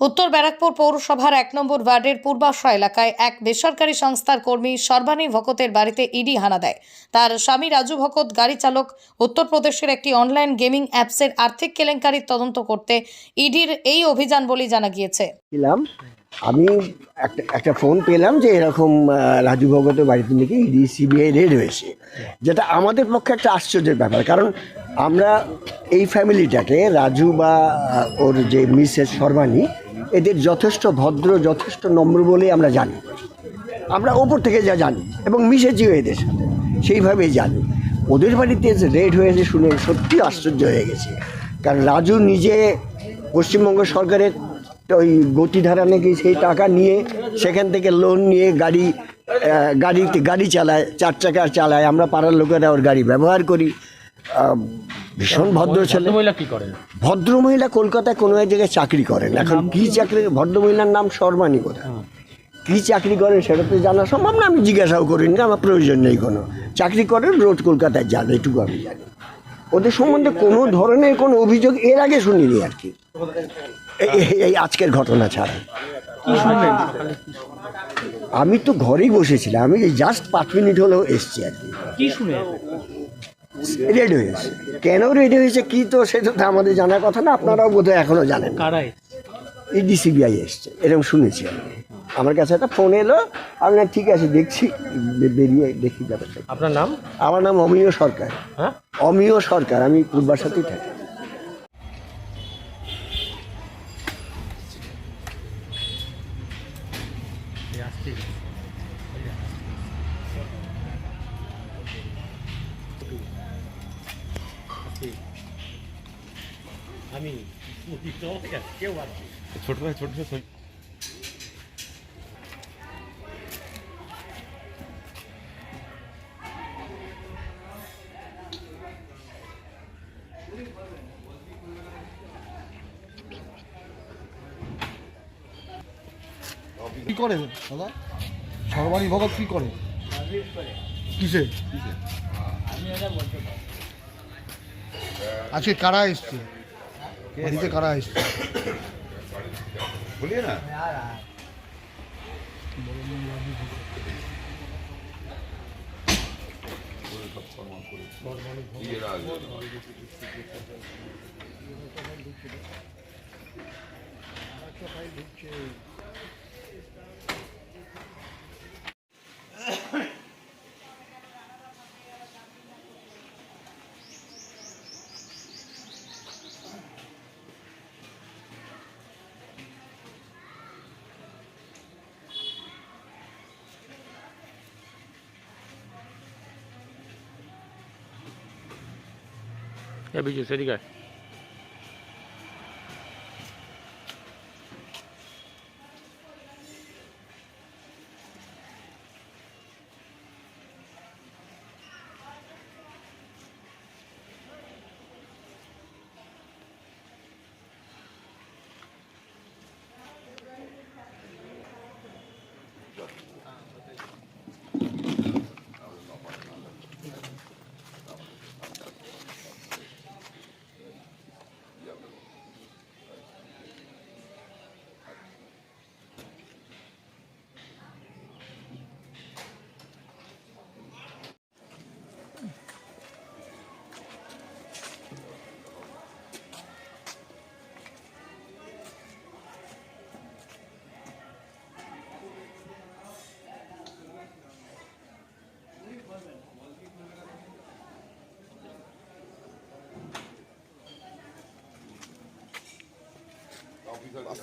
উত্তর ব্যারাকপুর পৌরসভার এক নম্বর ওয়ার্ডের পূর্বাশা এলাকায় এক বেসরকারি সংস্থার কর্মী সর্বাণী ভকতের বাড়িতে ইডি হানা দেয়। তার স্বামী রাজু ভকত, গাড়ি চালক, উত্তরপ্রদেশের একটি অনলাইন গেমিং অ্যাপসের আর্থিক কেলেঙ্কারির তদন্ত করতে ইডির এই অভিযান বলেই জানা গিয়েছে। আমি একটা একটা ফোন পেলাম যে এরকম রাজু ভগতের বাড়িতে নাকি ইডি, সিবিআই রেড হয়েছে। যেটা আমাদের পক্ষে একটা আশ্চর্যের ব্যাপার। কারণ আমরা এই ফ্যামিলিটাকে রাজু বা ওর যে মিসেস শর্মানি এদের যথেষ্ট ভদ্র, যথেষ্ট নম্র বলেই আমরা জানি। আমরা ওপর থেকে যা জানি এবং মিশেছিও এদের সাথে, সেইভাবেই জানি। ওদের বাড়িতে রেড হয়েছে শুনে সত্যি আশ্চর্য হয়ে গেছে। কারণ রাজু নিজে পশ্চিমবঙ্গ সরকারের ওই গতিধারা নাকি সেই টাকা নিয়ে সেখান থেকে লোন নিয়ে গাড়ি গাড়িতে গাড়ি চালায়, চার চাকা চালায়। আমরা পাড়ার লোকেরা ওর গাড়ি ব্যবহার করি। ভীষণ ভদ্র ছেলে। মহিলা কি করেন? ভদ্রমহিলা কলকাতায় কোনো এক জায়গায় চাকরি করেন এখন কি চাকরি ভদ্রমহিলার নাম শর্মানি কোথায়? কি চাকরি করেন সেটা তো জানা সম্ভব না আমি জিজ্ঞাসাও করিনি আমার প্রয়োজন নেই কোনো। চাকরি করেন রোজ কলকাতায় যান এটুকু আমি জানি। ওদের সম্বন্ধে কোনো ধরনের কোনো অভিযোগ এর আগে শুনিনি আর কি। এই- আজকের ঘটনা ছাড়া। আমি তো ঘরেই বসেছিলাম আমি জাস্ট পাঁচ মিনিট হলেও এসছি আর কি। কি শুনে? রেডি হয়েছে। কেন রেডি হয়েছে কি তো সেটা তো আমাদের জানার কথা না আপনারাও বোধহয় এখনও জানেন না। কারাই? এই ডিসিবিআই এসছে এরকম শুনেছি আমি। আমার কাছে একটা ফোন এলো আমি বললাম, ঠিক আছে দেখছি বেরিয়ে দেখি ব্যাপারটা। আপনার নাম? আমার নাম অমিয় সরকার। হ্যাঁ? অমিয় সরকার আমি পূর্বাসাতেই থাকি। আমি কেউ আছে ছোট ভাই ছোট ভাই কি করে দাদা? সর্বাণী ভগত কি করে? কিসে? আজকে কারা এসছে? বাড়িতে কারা এসছে? বলিয়ে না। Ya bir gün seni gel. because.